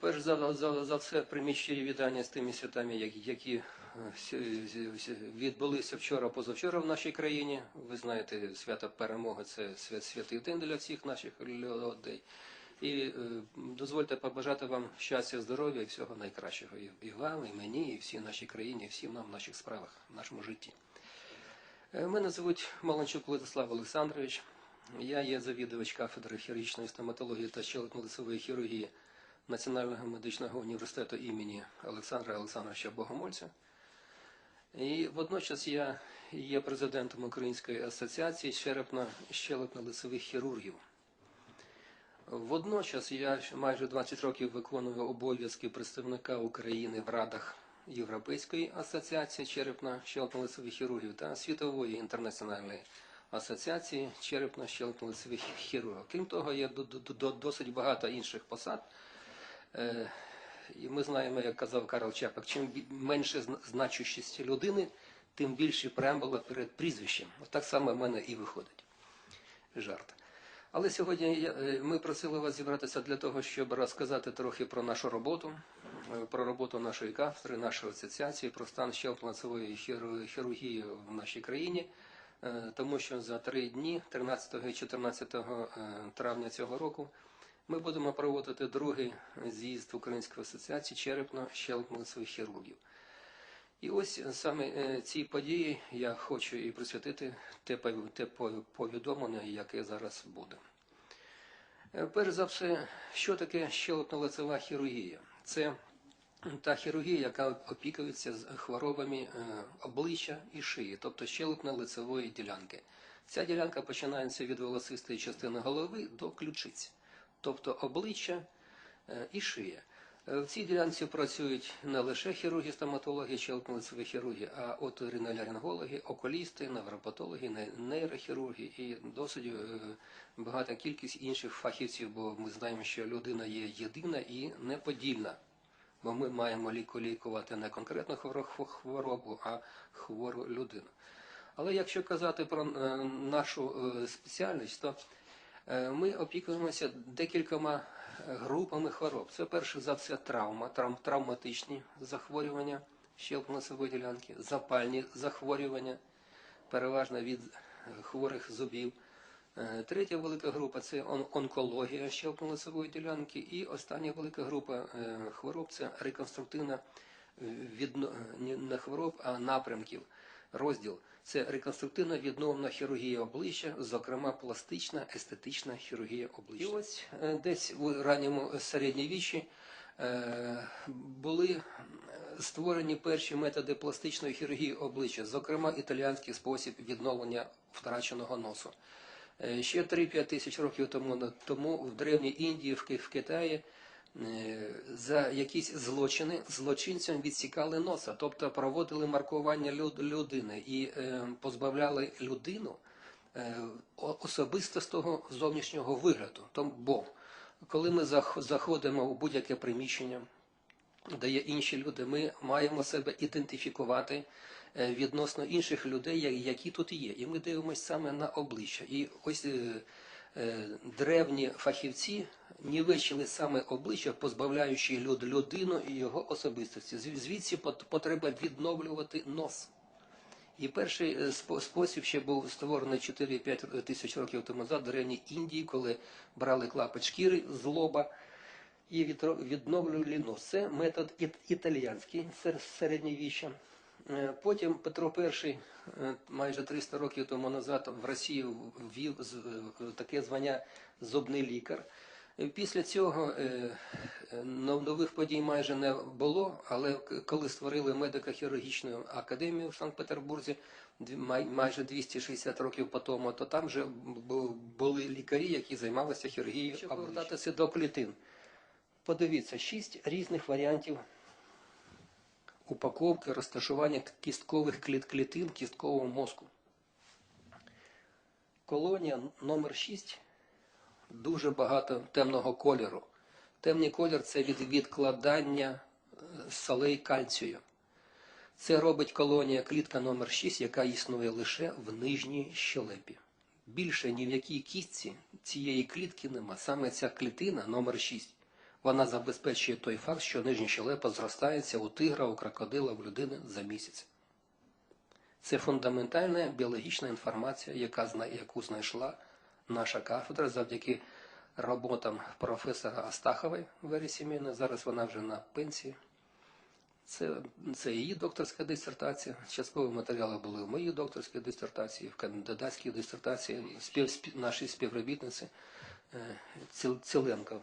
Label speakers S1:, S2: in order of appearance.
S1: Перш за, за, за все, прийміть вітання з тими святами, які, е, відбулися вчора, позавчора в нашій країні. Ви знаєте, свята перемоги це свят, святий день для всіх наших людей. І е, дозвольте побажати вам щастя, здоров'я і всього найкращого. І, вам, і мені, і всій нашій країні, і всім нам в наших справах, в нашому житті. Е, Мене звуть Маланчук Владислав Олександрович. Я є завідувач кафедри хірургічної стоматології та щелепно-лицевої хірургії Національного медичного університету імені Олександра Олександровича Богомольця. І водночас я є президентом Української асоціації черепно-щелепно-лицевих хірургів. Водночас я майже 20 років виконую обов'язки представника України в Радах Європейської асоціації черепно-щелепно-лицевих хірургів та Світової інтернаціональної асоціації черепно-щелепно-лицевих хірургів. Крім того, є до- до- до- досить багато інших посад. Е, І ми знаємо, як казав Карл Чапик, чим менше зна- значущість людини, тим більше преамбула перед прізвищем. От так само в мене і виходить. Жарт. Але сьогодні е, ми просили вас зібратися для того, щоб розказати трохи про нашу роботу, е, про роботу нашої кафедри, нашої асоціації, про стан щелепно-лицевої хірургії в нашій країні. Тому що за три дні, 13 і 14 е, травня цього року, ми будемо проводити другий з'їзд Української асоціації черепно-щелепно-лицевих хірургів. І ось саме е, цій події я хочу і присвятити те пов- повідомлення, яке зараз буде. Е, Перш за все, що таке щелепно-лицева хірургія? Це та хірургія, яка опікується з хворобами е, обличчя і шиї, тобто щелепно-лицевої ділянки. Ця ділянка починається від волосистої частини голови до ключиць, тобто обличчя е, і шия. Е, В цій ділянці працюють не лише хірурги, стоматологи, щелепно-лицеві хірурги, а оториноларингологи, окулісти, невропатологи, не- нейрохірурги і досить е, багата кількість інших фахівців, бо ми знаємо, що людина є єдина і неподільна. Бо ми маємо ліку- лікувати не конкретну хворо- хворобу, а хвору людину. Але якщо казати про нашу спеціальність, то Ми опікуємося декількома е, групами хвороб. Це перше за все травма, травм, травматичні захворювання щелепно-носової ділянки, запальні захворювання, переважно від е, хворих зубів. Е, Третя велика група це онкологія щелепно-носової ділянки. І остання велика група е, хвороб це реконструктивна е, ні, не хвороб, а напрямків. Розділ це реконструктивна відновлена хірургія обличчя, зокрема пластична естетична хірургія обличчя. І ось е, десь у ранньому середньовіччі е, були е, створені перші методи пластичної хірургії обличчя, зокрема італіянський спосіб відновлення втраченого носу. Ще 3-5 тисяч років тому, тому в Древній Індії, в Ки- Китаї за якісь злочини злочинцям відсікали носа, тобто проводили маркування люд- людини і е, позбавляли людину е, особистого зовнішнього вигляду. Том- Бо коли ми заходимо у будь-яке приміщення, де є інші люди, ми маємо себе ідентифікувати е, відносно інших людей, які тут є. І ми дивимося саме на обличчя. І ось е, е, древні фахівці нівечили саме обличчя, позбавляючи люд- людину і його особистості. Звідси потреба відновлювати нос. І перший е, спосіб ще був створений 4-5 тисяч років тому назад в Древній Індії, коли брали клапоть шкіри з лоба і відновлювали нос. Це метод іт- італіянський сер- середньовіччя. Е, Потім Петро І е, майже 300 років тому назад в Росію ввів таке звання зубний лікар. Е, Після цього нов- нових подій майже не було, але коли створили медико-хірургічну академію в Санкт-Петербурзі майже 260 років по тому, то там вже були лікарі, які займалися хірургією. Повертатися до клітин, подивіться, шість різних варіантів упаковки розташування кісткових клітин кісткового мозку. Колонія номер 6 дуже багато темного кольору. Темний колір це від відкладання е, солей кальцію. Це робить колонія клітка номер 6 яка існує лише в нижній щелепі. Більше ні в якій кістці цієї клітки нема. Саме ця клітина номер 6 Вона забезпечує той факт, що нижня щелепа зростається у тигра, у крокодила, в людини за місяць. Це фундаментальна біологічна інформація, яка, яку знайшла наша кафедра завдяки роботам професора Астахової Вері Сімейної. Зараз вона вже на пенсії. Це, це її докторська дисертація. Часткові матеріали були в моїй докторській дисертації, в кандидатській дисертації спів, спів, нашій співробітниці е, Ціленко